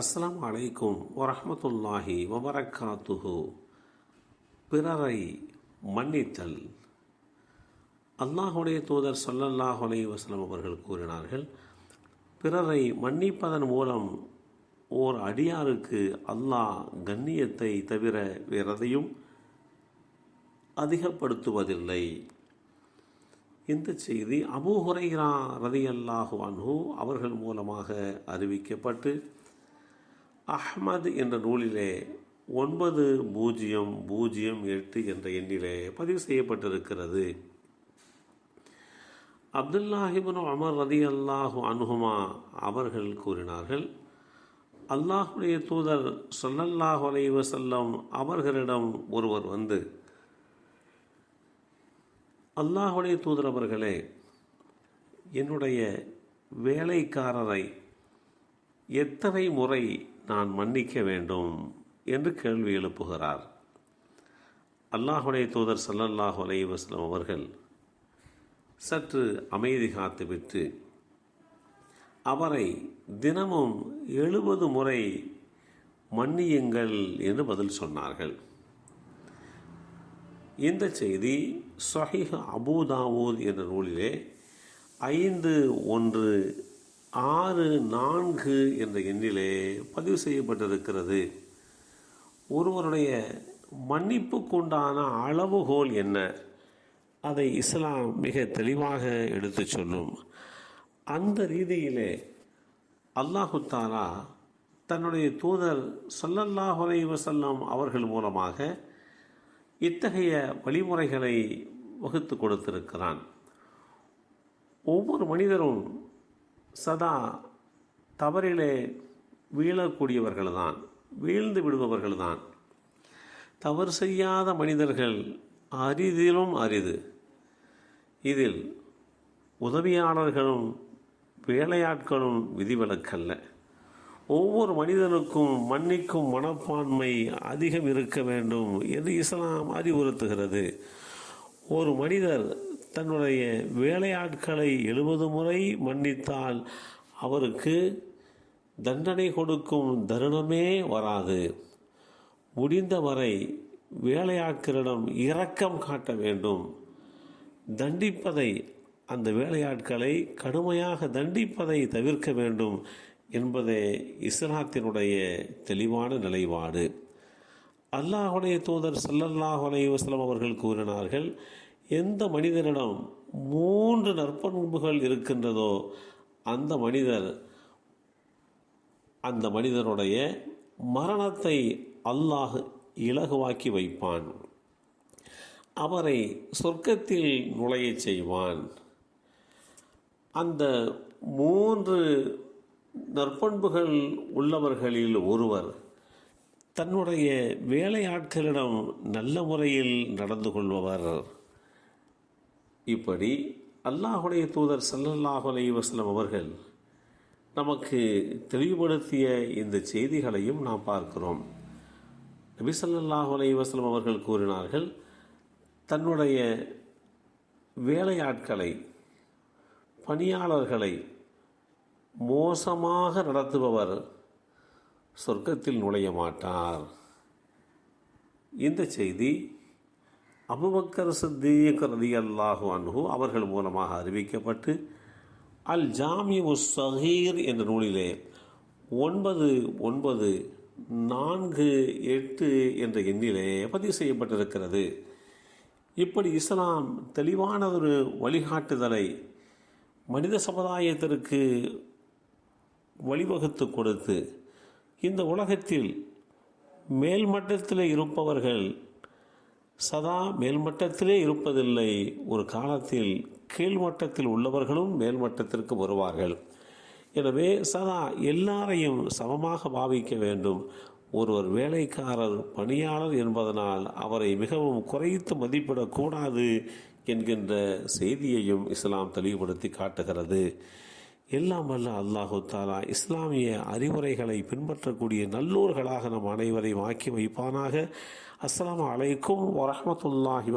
அஸ்லாம் அலைக்கும் வரமத்துல்லாஹி வபரகாத்துஹு. பிறரை மன்னித்தல். அல்லாஹுடைய தூதர் ஸல்லல்லாஹு அலைஹி வஸல்லம் அவர்கள் கூறினார்கள் பிறரை மன்னிப்பதன் மூலம் ஓர் அடியாருக்கு அல்லாஹ் கண்ணியத்தை தவிர வேறதையும் அதிகப்படுத்துவதில்லை. இந்த செய்தி அபூ ஹுரைரா ரதியல்லாஹு அன்ஹு அவர்கள் மூலமாக அறிவிக்கப்பட்டு அஹ்மத் என்ற நூலிலே ஒன்பது பூஜ்ஜியம் பூஜ்ஜியம் எட்டு என்ற எண்ணிலே பதிவு செய்யப்பட்டிருக்கிறது. அப்துல்லாஹிபின் அமர் ரதி அல்லாஹு அனுகுமா அவர்கள் கூறினார்கள் அல்லாஹுடைய தூதர் சொல்லல்லாஹு அலைஹி செல்லம் அவர்களிடம் ஒருவர் வந்து அல்லாஹுடைய தூதர் அவர்களே என்னுடைய வேலைக்காரரை எத்தனை முறை நான் மன்னிக்க வேண்டும் என்று கேள்வி எழுப்புகிறார். அல்லாஹுடைய தூதர் சல்லல்லாஹு அலைஹி வஸல்லம் அவர்கள் சற்று அமைதி காத்துவிட்டு அவரை தினமும் எழுபது முறை மன்னியுங்கள் என்று பதில் சொன்னார்கள். இந்த செய்தி சஹிஹ் அபுதாவூத் என்ற நூலிலே ஐந்து ஒன்று ஆறு நான்கு என்ற எண்ணிலே பதிவு செய்யப்பட்டிருக்கிறது. ஒருவருடைய மன்னிப்புக்குண்டான அளவுகோல் என்ன? அதை இஸ்லாம் மிக தெளிவாக எடுத்துச் சொல்லும். அந்த ரீதியிலே அல்லாஹு தாலா தன்னுடைய தூதர் சொல்லல்லாஹு வசல்லம் அவர்கள் மூலமாக இத்தகைய வழிமுறைகளை வகுத்து கொடுத்திருக்கிறான். ஒவ்வொரு மனிதரும் சதா தவறிலே வீழக்கூடியவர்கள்தான் வீழ்ந்து விடுபவர்கள்தான். தவறு செய்யாத மனிதர்கள் அரிதிலும் அரிது. இதில் உதவியாளர்களும் வேலையாட்களும் விதிவிலக்கல்ல. ஒவ்வொரு மனிதனுக்கும் மன்னிக்கும் மனப்பான்மை அதிகம் இருக்க வேண்டும் என்று இஸ்லாம் அறிவுறுத்துகிறது. ஒரு மனிதர் தன்னுடைய வேலையாட்களை எழுபது முறை மன்னித்தால் அவருக்கு தண்டனை கொடுக்கும் தருணமே வராது. முடிந்தவரை வேலையாட்களிடம் இரக்கம் காட்ட வேண்டும். தண்டிப்பதை அந்த வேலையாட்களை கடுமையாக தண்டிப்பதை தவிர்க்க வேண்டும் என்பதே இஸ்லாத்தினுடைய தெளிவான நிலைப்பாடு. அல்லாஹுடைய தூதர் சல்லல்லாஹ் அலைஹி அவர்கள் கூறினார்கள் எந்த மனிதனிடம் மூன்று நற்பண்புகள் இருக்கின்றதோ அந்த மனிதர் அந்த மனிதனுடைய மரணத்தை அல்லாஹ் இலகுவாக்கி வைப்பான். அவரை சொர்க்கத்தில் நுழையச் செய்வான். அந்த மூன்று நற்பண்புகள் உள்ளவர்களில் ஒருவர் தன்னுடைய வேலையாட்களிடம் நல்ல முறையில் நடந்து கொள்பவர். இப்படி அல்லாஹுடைய தூதர் சல்லல்லாஹு அலைஹி அவர்கள் நமக்கு தெளிவுபடுத்திய இந்த செய்திகளையும் நாம் பார்க்கிறோம். நபி ஸல்லல்லாஹு அலைஹி அவர்கள் கூறினார்கள் தன்னுடைய வேலையாட்களை பணியாளர்களை மோசமாக நடத்துபவர் சொர்க்கத்தில் நுழைய மாட்டார். இந்த செய்தி அபுபக்கர் சித்தீக் ரதி அல்லாஹு அன்ஹு அவர்கள் மூலமாக அறிவிக்கப்பட்டு அல் ஜாமி சஹீர் என்ற நூலிலே ஒன்பது ஒன்பது நான்கு எட்டு என்ற எண்ணிலே பதிவு செய்யப்பட்டிருக்கிறது. இப்படி இஸ்லாம் தெளிவான ஒரு வழிகாட்டுதலை மனித சமுதாயத்திற்கு வழிவகுத்து கொடுத்து இந்த உலகத்தில் மேல்மட்டத்தில் இருப்பவர்கள் சதா மேல்மட்டத்திலே இருப்பதில்லை. ஒரு காலத்தில் கீழ்மட்டத்தில் உள்ளவர்களும் மேல்மட்டத்திற்கு வருவார்கள். எனவே சதா எல்லாரையும் சமமாக பாவிக்க வேண்டும். ஒருவர் வேலைக்காரர் பணியாளர் என்பதனால் அவரை மிகவும் குறைத்து மதிப்பிடக்கூடாது என்கின்ற செய்தியையும் இஸ்லாம் தெளிவுபடுத்தி காட்டுகிறது. எல்லாம் வல்ல அல்லாஹு தாலா இஸ்லாமிய அறிவுரைகளை பின்பற்றக்கூடிய நல்லோர்களாக நம் அனைவரையும் ஆக்கி வைப்பானாக. அஸ்லாம் அலைக்கும் வரமத்துல்லாஹி